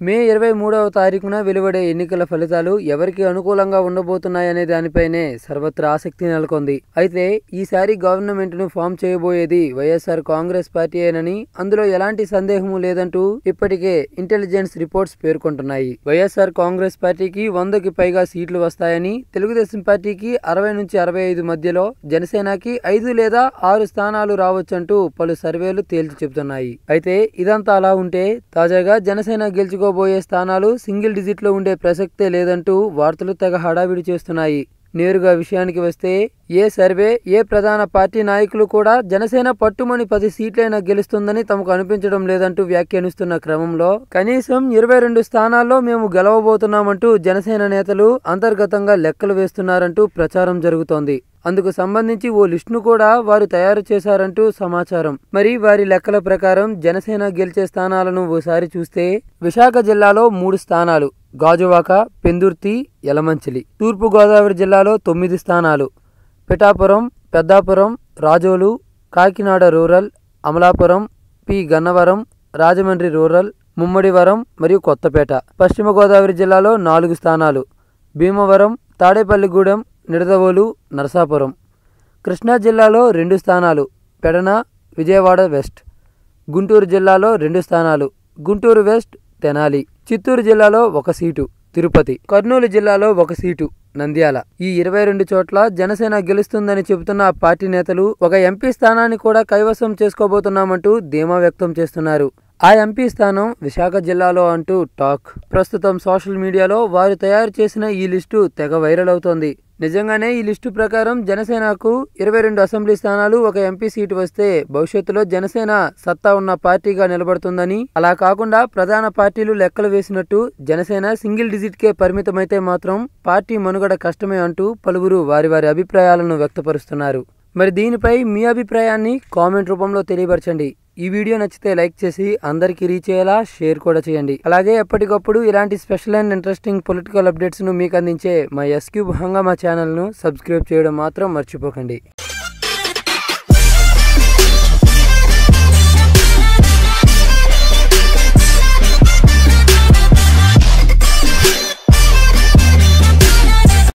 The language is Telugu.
మే ఇరవై మూడవ తారీఖున వెలువడే ఎన్నికల ఫలితాలు ఎవరికి అనుకూలంగా ఉండబోతున్నాయనే దానిపైనే సర్వత్రా ఆసక్తి నెలకొంది. అయితే ఈసారి గవర్నమెంట్ను ఫామ్ చేయబోయేది వైఎస్ఆర్ కాంగ్రెస్ పార్టీ ఏనని అందులో ఎలాంటి సందేహము లేదంటూ ఇప్పటికే ఇంటెలిజెన్స్ రిపోర్ట్స్ పేర్కొంటున్నాయి. వైఎస్ఆర్ కాంగ్రెస్ పార్టీకి వందకి పైగా సీట్లు వస్తాయని తెలుగుదేశం పార్టీకి అరవై నుంచి అరవై ఐదు మధ్యలో జనసేనకి ఐదు లేదా ఆరు స్థానాలు రావచ్చంటూ పలు సర్వేలు తేల్చి చెబుతున్నాయి. అయితే ఇదంతా అలా ఉంటే తాజాగా జనసేన గెలుచుకో గెలుచుకోబోయే స్థానాలు సింగిల్ డిజిట్లో ఉండే ప్రసక్తే లేదంటూ వార్తలు తెగ హడావిడి చేస్తున్నాయి. నేరుగా విషయానికి వస్తే ఏ సర్వే ఏ ప్రధాన పార్టీ నాయకులు కూడా జనసేన పట్టుమని పది సీట్లైనా గెలుస్తుందని తమకు అనిపించడం లేదంటూ వ్యాఖ్యానిస్తున్న క్రమంలో కనీసం ఇరవై రెండు స్థానాల్లో మేము గెలవబోతున్నామంటూ జనసేన నేతలు అంతర్గతంగా లెక్కలు వేస్తున్నారంటూ ప్రచారం జరుగుతోంది. అందుకు సంబంధించి ఓ లిస్టును కూడా వారు తయారు చేశారంటూ సమాచారం. మరి వారి లెక్కల ప్రకారం జనసేన గెలిచే స్థానాలను ఓసారి చూస్తే విశాఖ జిల్లాలో మూడు స్థానాలు గాజువాక పెందుర్తి యలమంచిలి. తూర్పు గోదావరి జిల్లాలో తొమ్మిది స్థానాలు Pithapuram Peddapuram Razole Kakinada rural Amalapuram P. Gannavaram Rajahmundry rural Mummidivaram మరియు కొత్తపేట. పశ్చిమ గోదావరి జిల్లాలో నాలుగు స్థానాలు భీమవరం తాడేపల్లిగూడెం నిడదవోలు నరసాపురం. కృష్ణా జిల్లాలో రెండు స్థానాలు పెడన విజయవాడ వెస్ట్. గుంటూరు జిల్లాలో రెండు స్థానాలు గుంటూరు వెస్ట్ తెనాలి. చిత్తూరు జిల్లాలో ఒక సీటు తిరుపతి. కర్నూలు జిల్లాలో ఒక సీటు నంద్యాల. ఈ ఇరవై రెండు చోట్ల జనసేన గెలుస్తుందని చెబుతున్న పార్టీ నేతలు ఒక ఎంపీ స్థానాన్ని కూడా కైవసం చేసుకోబోతున్నామంటూ ధీమా వ్యక్తం చేస్తున్నారు. ఆ ఎంపీ స్థానం విశాఖ జిల్లాలో అంటూ టాక్. ప్రస్తుతం సోషల్ మీడియాలో వారు తయారు చేసిన ఈ లిస్టు తెగ వైరల్ అవుతోంది. నిజంగానే ఈ లిస్టు ప్రకారం జనసేనకు ఇరవై రెండు అసెంబ్లీ స్థానాలు ఒక ఎంపీ సీటు వస్తే భవిష్యత్తులో జనసేన సత్తా ఉన్న పార్టీగా నిలబడుతుందని అలా కాకుండా ప్రధాన పార్టీలు లెక్కలు వేసినట్టు జనసేన సింగిల్ డిజిట్కే పరిమితమైతే మాత్రం పార్టీ మనుగడ కష్టమే అంటూ పలువురు వారి వారి అభిప్రాయాలను వ్యక్తపరుస్తున్నారు. మరి దీనిపై మీ అభిప్రాయాన్ని కామెంట్ రూపంలో తెలియపరచండి. ఈ వీడియో నచ్చితే లైక్ చేసి అందరికీ రీచ్ అయ్యేలా షేర్ కూడా చేయండి. అలాగే ఎప్పటికప్పుడు ఇలాంటి స్పెషల్ అండ్ ఇంట్రెస్టింగ్ పొలిటికల్ అప్డేట్స్ను మీకు అందించే మా ఎస్క్యూబ్ హంగామా ఛానల్ను సబ్స్క్రైబ్ చేయడం మాత్రం మర్చిపోకండి.